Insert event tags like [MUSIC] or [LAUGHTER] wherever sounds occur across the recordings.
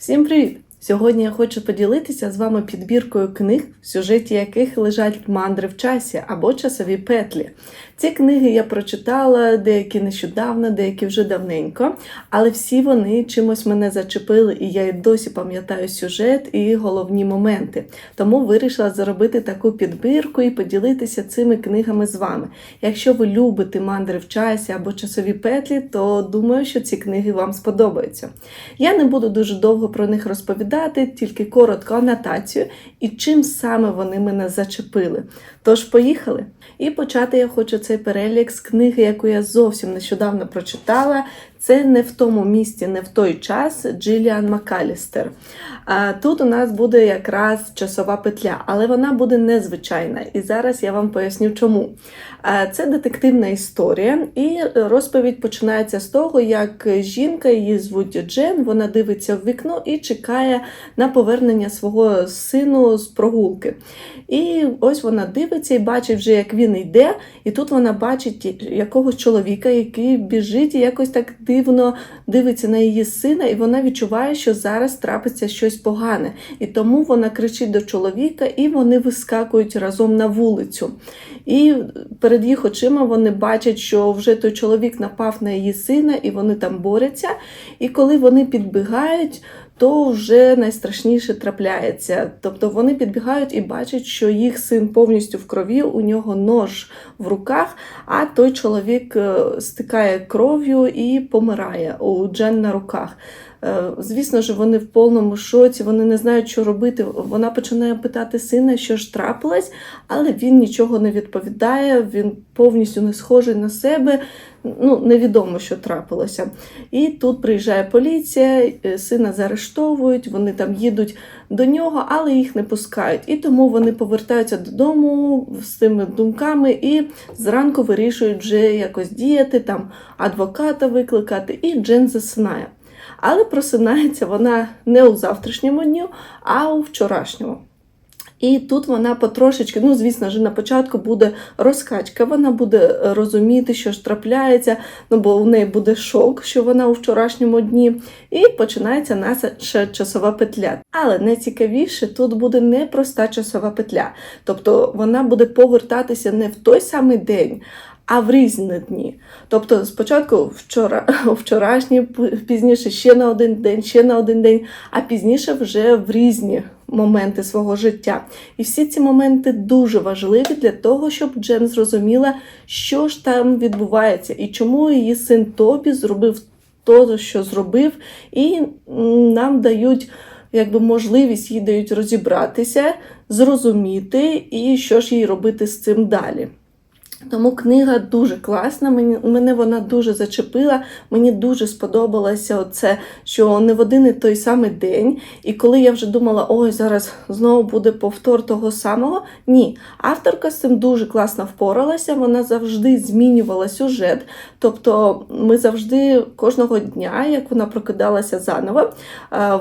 Всім привіт! Сьогодні я хочу поділитися з вами підбіркою книг, в сюжеті яких лежать мандри в часі або часові петлі. Ці книги я прочитала деякі нещодавно, деякі вже давненько, але всі вони чимось мене зачепили, і я й досі пам'ятаю сюжет і головні моменти. Тому вирішила зробити таку підбірку і поділитися цими книгами з вами. Якщо ви любите мандри в часі або часові петлі, то думаю, що ці книги вам сподобаються. Я не буду дуже довго про них розповідати, тільки коротко анотацію і чим саме вони мене зачепили. Тож, поїхали! І почати я хочу цей перелік з книги, яку я зовсім нещодавно прочитала. Це не в тому місці, не в той час Джиліан Макалістер. Тут у нас буде якраз часова петля, але вона буде незвичайна. І зараз я вам поясню, чому. Це детективна історія, і розповідь починається з того, як жінка, її звуть Джен, вона дивиться в вікно і чекає на повернення свого сину з прогулки. І ось вона дивиться і бачить вже, як він йде, і тут вона бачить якогось чоловіка, який біжить і якось так дивно дивиться на її сина, і вона відчуває, що зараз трапиться щось погане. І тому вона кричить до чоловіка, і вони вискакують разом на вулицю. І перед їх очима вони бачать, що вже той чоловік напав на її сина, і вони там борються. І коли вони підбігають, то вже найстрашніше трапляється. Тобто вони підбігають і бачать, що їх син повністю в крові, у нього нож в руках, а той чоловік е, стикає кров'ю і помирає у Джен на руках. Е, Звісно ж, вони в повному шоці, вони не знають, що робити. Вона починає питати сина, що ж трапилось, але він нічого не відповідає, він повністю не схожий на себе. Ну, невідомо, що трапилося. І тут приїжджає поліція, е, сина заарештовують, вони там їдуть до нього, але їх не пускають. І тому вони повертаються додому з цими думками і зранку вирішують вже якось діяти, там адвоката викликати, і Джен засинає. Але просинається вона не у завтрашньому дню, а у вчорашньому. І тут вона потрошечки, ну, звісно ж, на початку буде розкачка, вона буде розуміти, що ж трапляється, ну бо у неї буде шок, що вона у вчорашньому дні, і починається наша часова петля. Але найцікавіше тут буде не проста часова петля. Тобто вона буде повертатися не в той самий день. А в різні дні. Тобто спочатку вчора, [LAUGHS] вчорашні, пізніше ще на один день, ще на один день, а пізніше вже в різні моменти свого життя. І всі ці моменти дуже важливі для того, щоб Джен зрозуміла, що ж там відбувається, і чому її син Тобі зробив то, що зробив, і нам дають якби можливість їй дають розібратися, зрозуміти, і що ж їй робити з цим далі. Тому книга дуже класна, мені, мене вона дуже зачепила. Мені дуже сподобалося оце, що не в один і той самий день. І коли я вже думала, ой, зараз знову буде повтор того самого. Ні, авторка з цим дуже класно впоралася, вона завжди змінювала сюжет. Тобто ми завжди кожного дня, як вона прокидалася заново,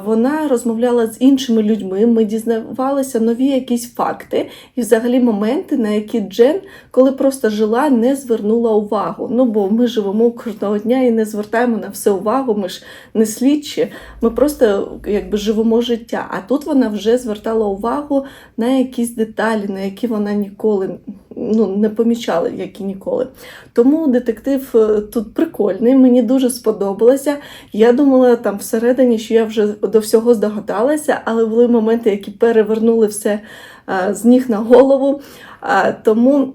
вона розмовляла з іншими людьми, ми дізнавалися нові якісь факти і взагалі моменти, на які Джен, коли просто жила, не звернула увагу. Ну, бо ми живемо кожного дня і не звертаємо на все увагу, ми ж не слідчі, ми просто якби живемо життя. А тут вона вже звертала увагу на якісь деталі, на які вона ніколи ну, не помічала, як і ніколи. Тому детектив е, тут прикольний, мені дуже сподобалося. Я думала там всередині, що я вже до всього здогадалася, але були моменти, які перевернули все з ніг на голову. Тому.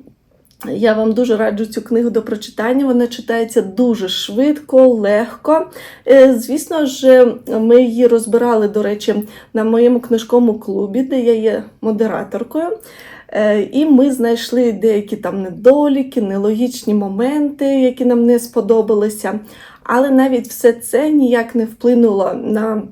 Я вам дуже раджу цю книгу до прочитання. Вона читається дуже швидко, легко. Е, Звісно ж, ми її розбирали, до речі, на моєму книжковому клубі, де я є модераторкою. Е, І ми знайшли деякі там недоліки, нелогічні моменти, які нам не сподобалися. Але навіть все це ніяк не вплинуло на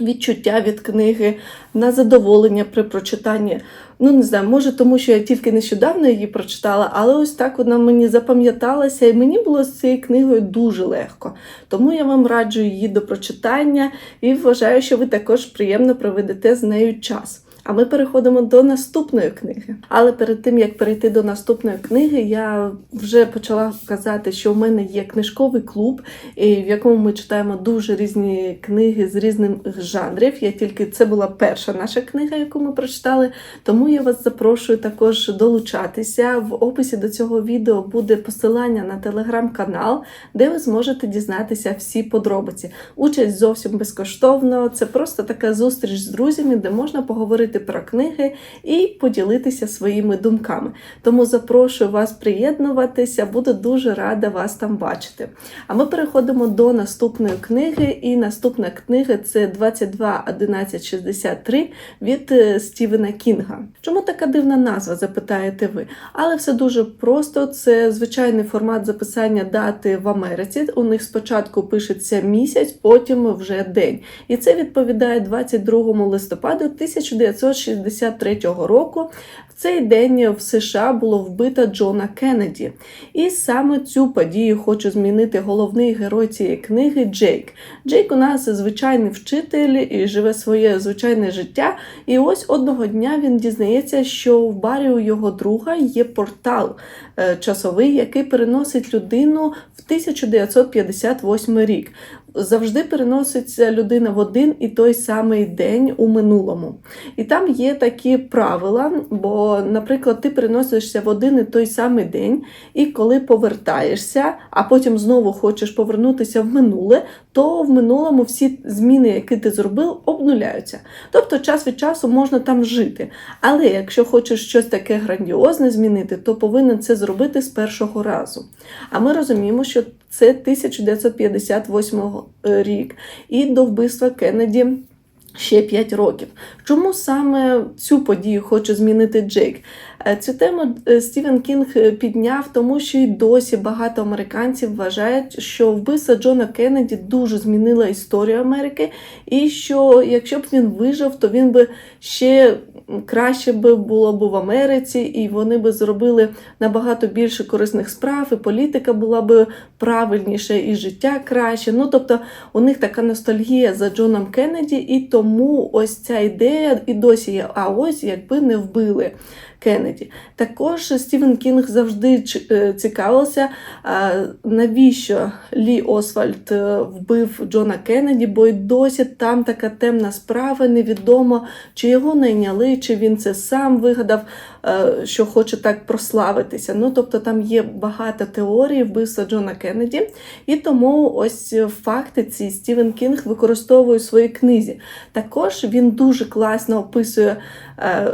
відчуття від книги, на задоволення при прочитанні. Ну, не знаю, може, тому що я тільки нещодавно її прочитала, але ось так вона мені запам'яталася, і мені було з цією книгою дуже легко. Тому я вам раджу її до прочитання і вважаю, що ви також приємно проведете з нею час. А ми переходимо до наступної книги. Але перед тим як перейти до наступної книги, я вже почала казати, що в мене є книжковий клуб, в якому ми читаємо дуже різні книги з різних жанрів. Я тільки це була перша наша книга, яку ми прочитали. Тому я вас запрошую також долучатися. В описі до цього відео буде посилання на телеграм-канал, де ви зможете дізнатися всі подробиці. Участь зовсім безкоштовно. Це просто така зустріч з друзями, де можна поговорити про книги і поділитися своїми думками. Тому запрошую вас приєднуватися, буду дуже рада вас там бачити. А ми переходимо до наступної книги, і наступна книга це 22.11.63 від е, Стівена Кінга. Чому така дивна назва, запитаєте ви? Але все дуже просто. Це звичайний формат записання дати в Америці. У них спочатку пишеться місяць, потім вже день. І це відповідає 22 листопаду 1963 року. В цей день в США було вбито Джона Кеннеді. І саме цю подію хочу змінити головний герой цієї книги Джейк. Джейк у нас звичайний вчитель і живе своє звичайне життя. І ось одного дня він дізнається, що в барі у його друга є портал е, часовий, який переносить людину в 1958 рік. Завжди переноситься людина в один і той самий день у минулому. І там є такі правила, бо, наприклад, ти переносишся в один і той самий день, і коли повертаєшся, а потім знову хочеш повернутися в минуле, то в минулому всі зміни, які ти зробив, обнуляються. Тобто час від часу можна там жити. Але якщо хочеш щось таке грандіозне змінити, то повинен це зробити з першого разу. А ми розуміємо, що це 1958 рік, і до вбивства Кеннеді ще 5 років. Чому саме цю подію хоче змінити Джейк? Е, Цю тему е, Стівен Кінг е, підняв, тому що й досі багато американців вважають, що вбивство Джона Кеннеді дуже змінило історію Америки, і що якщо б він вижив, то він би ще краще би було б в Америці, і вони би зробили набагато більше корисних справ, і політика була б правильніша, і життя краще. Ну тобто у них така ностальгія за Джоном Кеннеді, і тому ось ця ідея і досі є. А ось якби не вбили. Кеннеді. Також Стівен Кінг завжди е, цікавився, навіщо Лі Освальд е, вбив Джона Кеннеді, бо й досі там така темна справа, невідомо, чи його найняли, чи він це сам вигадав, е, що хоче так прославитися. Ну, тобто там є багато теорій вбивства Джона Кеннеді, і тому ось факти ці Стівен Кінг використовує у своїй книзі. Також він дуже класно описує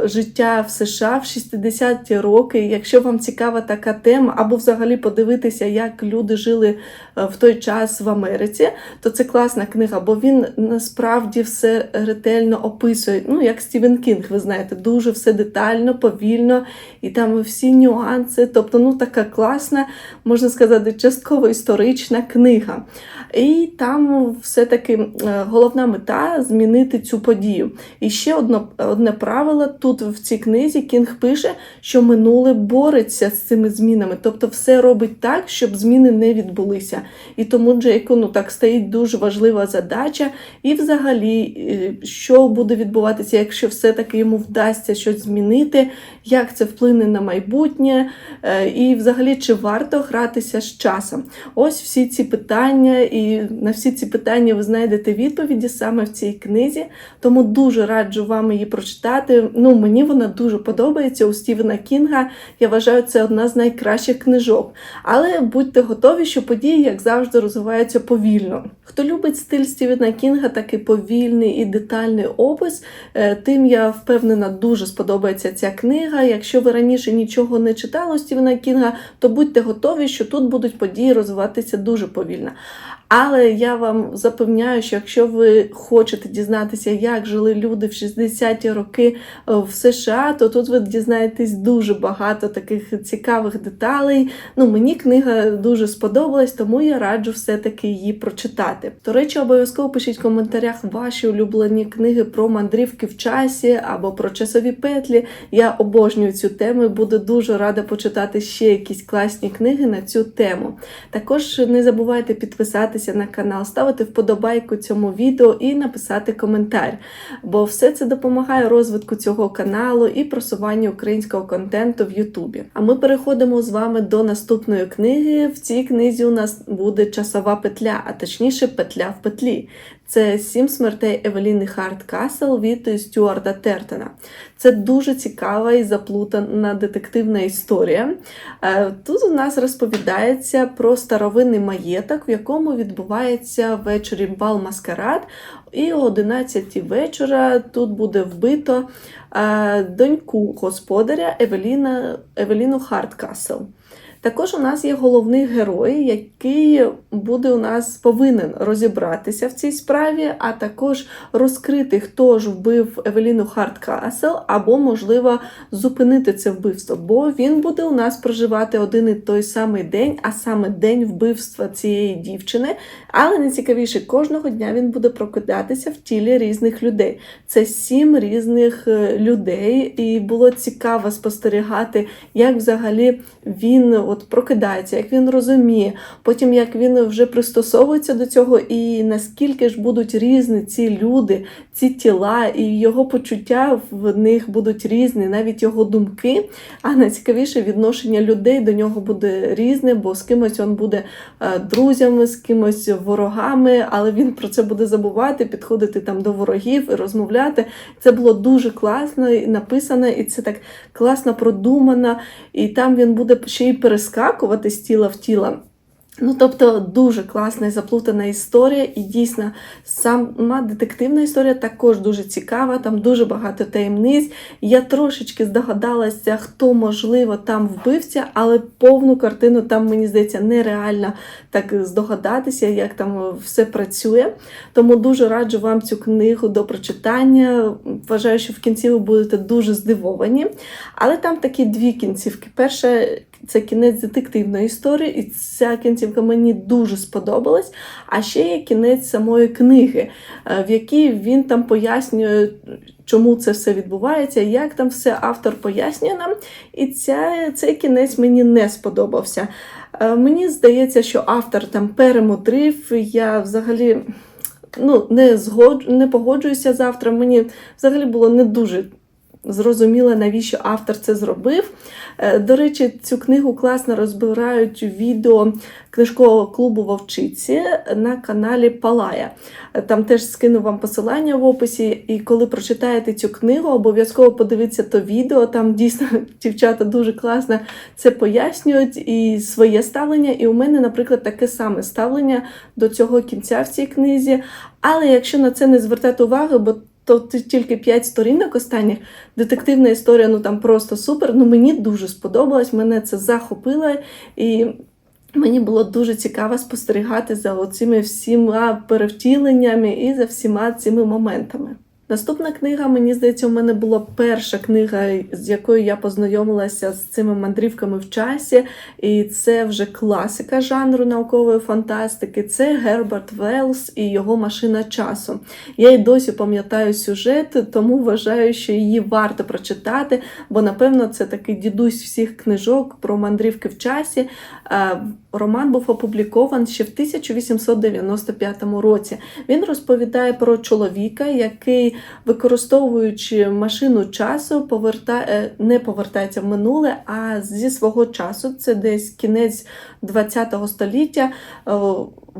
життя в США в 60-ті роки. Якщо вам цікава така тема, або взагалі подивитися, як люди жили в той час в Америці, то це класна книга, бо він насправді все ретельно описує. Ну, як Стівен Кінг, ви знаєте, дуже все детально, повільно, і там всі нюанси. Тобто, ну така класна, можна сказати, частково історична книга. І там все-таки головна мета змінити цю подію. І ще одно, одне правило тут в цій книзі Кінг пише, що минуле бореться з цими змінами, тобто все робить так, щоб зміни не відбулися. І тому Джейку ну так стоїть дуже важлива задача. І взагалі, що буде відбуватися, якщо все-таки йому вдасться щось змінити, як це вплине на майбутнє, і взагалі чи варто гратися з часом? Ось всі ці питання, і на всі ці питання ви знайдете відповіді саме в цій книзі. Тому дуже раджу вам її прочитати. Ну, мені вона дуже подобається у Стівена Кінга. Я вважаю, це одна з найкращих книжок. Але будьте готові, що події, як завжди, розвиваються повільно. Хто любить стиль Стівена Кінга, такий повільний і детальний опис, тим я впевнена, дуже сподобається ця книга. Якщо ви раніше нічого не читали Стівена Кінга, то будьте готові, що тут будуть події розвиватися дуже повільно. Але я вам запевняю, що якщо ви хочете дізнатися, як жили люди в 60-ті роки в США, то тут ви дізнаєтесь дуже багато таких цікавих деталей. Ну, мені книга дуже сподобалась, тому я раджу все-таки її прочитати. До речі, обов'язково пишіть в коментарях ваші улюблені книги про мандрівки в часі або про часові петлі. Я обожнюю цю тему і буду дуже рада почитати ще якісь класні книги на цю тему. Також не забувайте підписатися підписатися на канал, ставити вподобайку цьому відео і написати коментар. Бо все це допомагає розвитку цього каналу і просуванню українського контенту в Ютубі. А ми переходимо з вами до наступної книги. В цій книзі у нас буде часова петля, а точніше петля в петлі. Це Сім смертей Евеліни Хардкасл від Стюарда Тертона. Це дуже цікава і заплутана детективна історія. Е, Тут у нас розповідається про старовинний маєток, в якому відбувається ввечері бал маскарад. І о 11 вечора тут буде вбито е, доньку господаря Евеліна, Евеліну Хардкасл. Також у нас є головний герой, який буде у нас повинен розібратися в цій справі, а також розкрити, хто ж вбив Евеліну Хардкасл, або, можливо, зупинити це вбивство. Бо він буде у нас проживати один і той самий день, а саме день вбивства цієї дівчини. Але найцікавіше, кожного дня він буде прокидатися в тілі різних людей. Це сім різних е, людей, і було цікаво спостерігати, як взагалі він от прокидається, як він розуміє, потім як він вже пристосовується до цього, і наскільки ж будуть різні ці люди, ці тіла, і його почуття в них будуть різні, навіть його думки. А найцікавіше відношення людей до нього буде різне, бо з кимось він буде е, друзями, з кимось ворогами, але він про це буде забувати, підходити там до ворогів і розмовляти. Це було дуже класно і написано, і це так класно продумано. І там він буде ще й перескакувати з тіла в тіло. Ну, тобто дуже класна і заплутана історія, і дійсно сама детективна історія також дуже цікава, там дуже багато таємниць. Я трошечки здогадалася, хто можливо там вбивця, але повну картину там, мені здається, нереально так здогадатися, як там все працює. Тому дуже раджу вам цю книгу до прочитання. Вважаю, що в кінці ви будете дуже здивовані. Але там такі дві кінцівки. Перша це кінець детективної історії, і ця кінцівка мені дуже сподобалась. А ще є кінець самої книги, е, в якій він там пояснює, чому це все відбувається, як там все автор пояснює нам. І ця, цей кінець мені не сподобався. Е, Мені здається, що автор там перемудрив. Я взагалі ну, не, згод... не погоджуюся з автором. Мені взагалі було не дуже зрозуміло, навіщо автор це зробив. Е, До речі, цю книгу класно розбирають відео книжкового клубу Вовчиці на каналі Палая. Е, Там теж скину вам посилання в описі. І коли прочитаєте цю книгу, обов'язково подивіться то відео. Там дійсно [LAUGHS] дівчата дуже класно це пояснюють і своє ставлення. І у мене, наприклад, таке саме ставлення до цього кінця в цій книзі. Але якщо на це не звертати увагу, бо то тільки 5 сторінок останніх. Детективна історія, ну там просто супер. Ну мені дуже сподобалось, мене це захопило і. Мені було дуже цікаво спостерігати за оцими всіма перевтіленнями і за всіма цими моментами. Наступна книга, мені здається, у мене була перша книга, з якою я познайомилася з цими мандрівками в часі, і це вже класика жанру наукової фантастики. Це Герберт Велс і його машина часу. Я й досі пам'ятаю сюжет, тому вважаю, що її варто прочитати, бо напевно це такий дідусь всіх книжок про мандрівки в часі. Роман був опублікован ще в 1895 році. Він розповідає про чоловіка, який, використовуючи машину часу, поверта... не повертається в минуле, а зі свого часу, це десь кінець ХХ століття, е,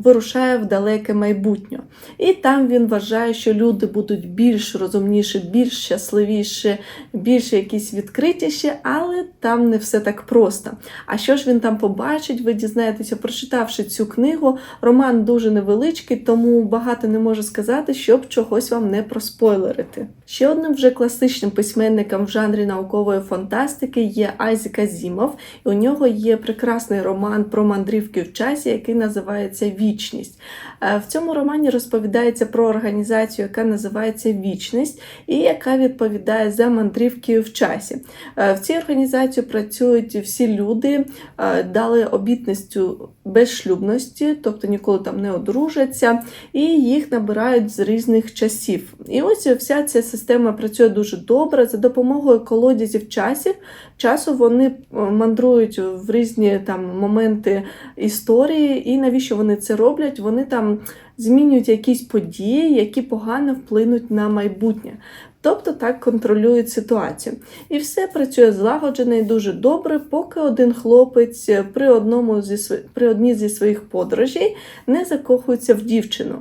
вирушає в далеке майбутнє. І там він вважає, що люди будуть більш розумніші, більш щасливіші, більш якісь відкритіші, але там не все так просто. А що ж він там побачить, ви дізнаєтеся, прочитавши цю книгу. Роман дуже невеличкий, тому багато не можу сказати, щоб чогось вам не проспойлерити. Ще одним вже класичним письменником в жанрі наукової фантастики є Айзек Азімов, і у нього є прекрасний роман про мандрівки в часі, який називається Вічність. Е, В цьому романі розповідається про організацію, яка називається Вічність, і яка відповідає за мандрівки в часі. Е, В цій організації працюють всі люди, е, дали обітницю безшлюбності, тобто ніколи там не одружаться, і їх набирають з різних часів. І ось вся ця система працює дуже добре. За допомогою колодязів часів часу вони е, мандрують в різні там моменти історії, і навіщо вони це роблять, вони там змінюють якісь події, які погано вплинуть на майбутнє. Тобто так контролюють ситуацію. І все працює злагоджено і дуже добре, поки один хлопець при, одному зі, при одній зі своїх подорожей не закохується в дівчину.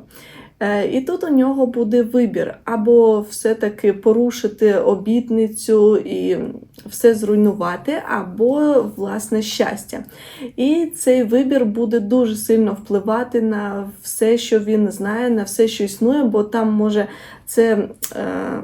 Е, І тут у нього буде вибір: або все-таки порушити обітницю і все зруйнувати, або власне щастя. І цей вибір буде дуже сильно впливати на все, що він знає, на все, що існує, бо там може це. Е,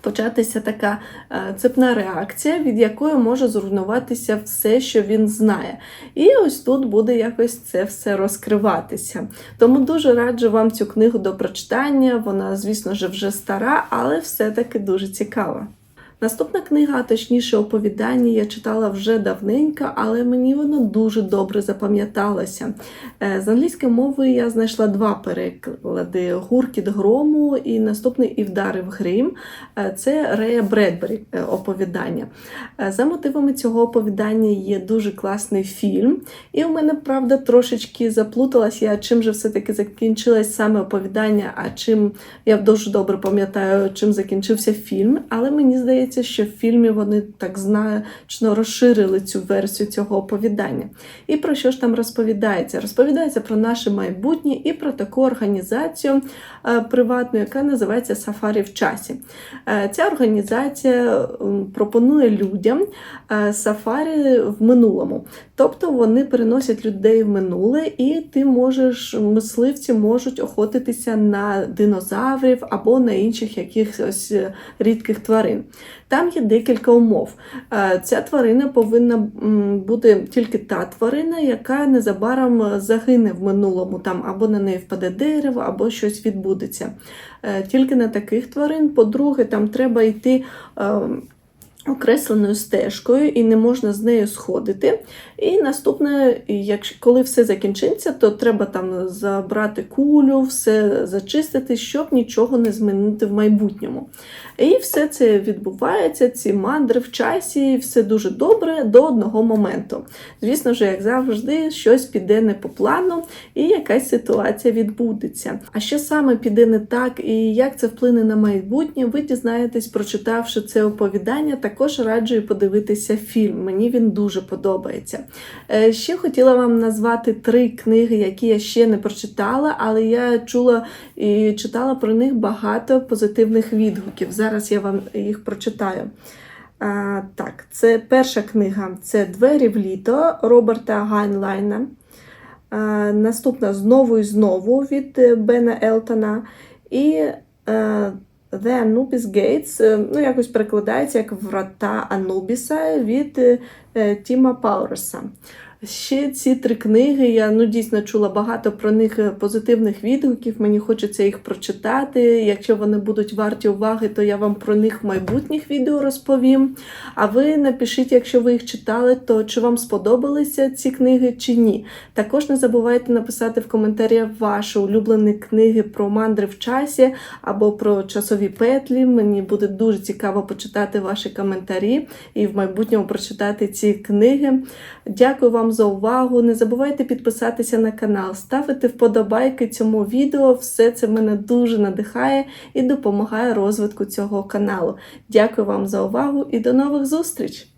Початися така е, цепна реакція, від якої може зруйнуватися все, що він знає. І ось тут буде якось це все розкриватися. Тому дуже раджу вам цю книгу до прочитання. Вона, звісно ж, вже стара, але все-таки дуже цікава. Наступна книга, а точніше оповідання, я читала вже давненько, але мені воно дуже добре запам'яталося. Е, З англійської мови я знайшла два переклади: Гуркіт грому і наступний і вдарив грім. Е, Це Рея Бредбері е, оповідання. За мотивами цього оповідання є дуже класний фільм. І у мене, правда, трошечки заплуталась я, чим же все-таки закінчилось саме оповідання, а чим я дуже добре пам'ятаю, чим закінчився фільм. Але мені здається, що в фільмі вони так значно розширили цю версію цього оповідання. І про що ж там розповідається? Розповідається про наше майбутнє і про таку організацію е, приватну, яка називається Сафарі в часі. Е, Ця організація пропонує людям е, сафарі в минулому. Тобто вони переносять людей в минуле, і ти можеш, мисливці можуть охотитися на динозаврів або на інших якихось рідких тварин. Там є декілька умов. Е, Ця тварина повинна бути тільки та тварина, яка незабаром загине в минулому, там або на неї впаде дерево, або щось відбудеться. Е, Тільки на таких тварин. По-друге, там треба йти. Окресленою стежкою і не можна з нею сходити. І наступне, якщо коли все закінчиться, то треба там забрати кулю, все зачистити, щоб нічого не змінити в майбутньому. І все це відбувається, ці мандри в часі, все дуже добре до одного моменту. Звісно ж, як завжди, щось піде не по плану, і якась ситуація відбудеться. А що саме піде не так, і як це вплине на майбутнє, ви дізнаєтесь, прочитавши це оповідання. Також раджу подивитися фільм. Мені він дуже подобається. Е, Ще хотіла вам назвати три книги, які я ще не прочитала, але я чула і читала про них багато позитивних відгуків. Зараз я вам їх прочитаю. Так, це перша книга це Двері в літо Роберта Гайнлайна. Наступна знову і знову від е, Бена Елтона. І е, The Anubis Gates, е, ну, якось перекладається як Врата Анубіса від е, е, Тіма Пауерса. Ще ці три книги, я ну, дійсно чула багато про них е, позитивних відгуків. Мені хочеться їх прочитати. Якщо вони будуть варті уваги, то я вам про них в майбутніх відео розповім. А ви напишіть, якщо ви їх читали, то чи вам сподобалися ці книги чи ні. Також не забувайте написати в коментарях ваші улюблені книги про мандри в часі або про часові петлі. Мені буде дуже цікаво почитати ваші коментарі і в майбутньому прочитати ці книги. Дякую вам за увагу. Не забувайте підписатися на канал, ставити вподобайки цьому відео. Все це мене дуже надихає і допомагає розвитку цього каналу. Дякую вам за увагу і до нових зустріч!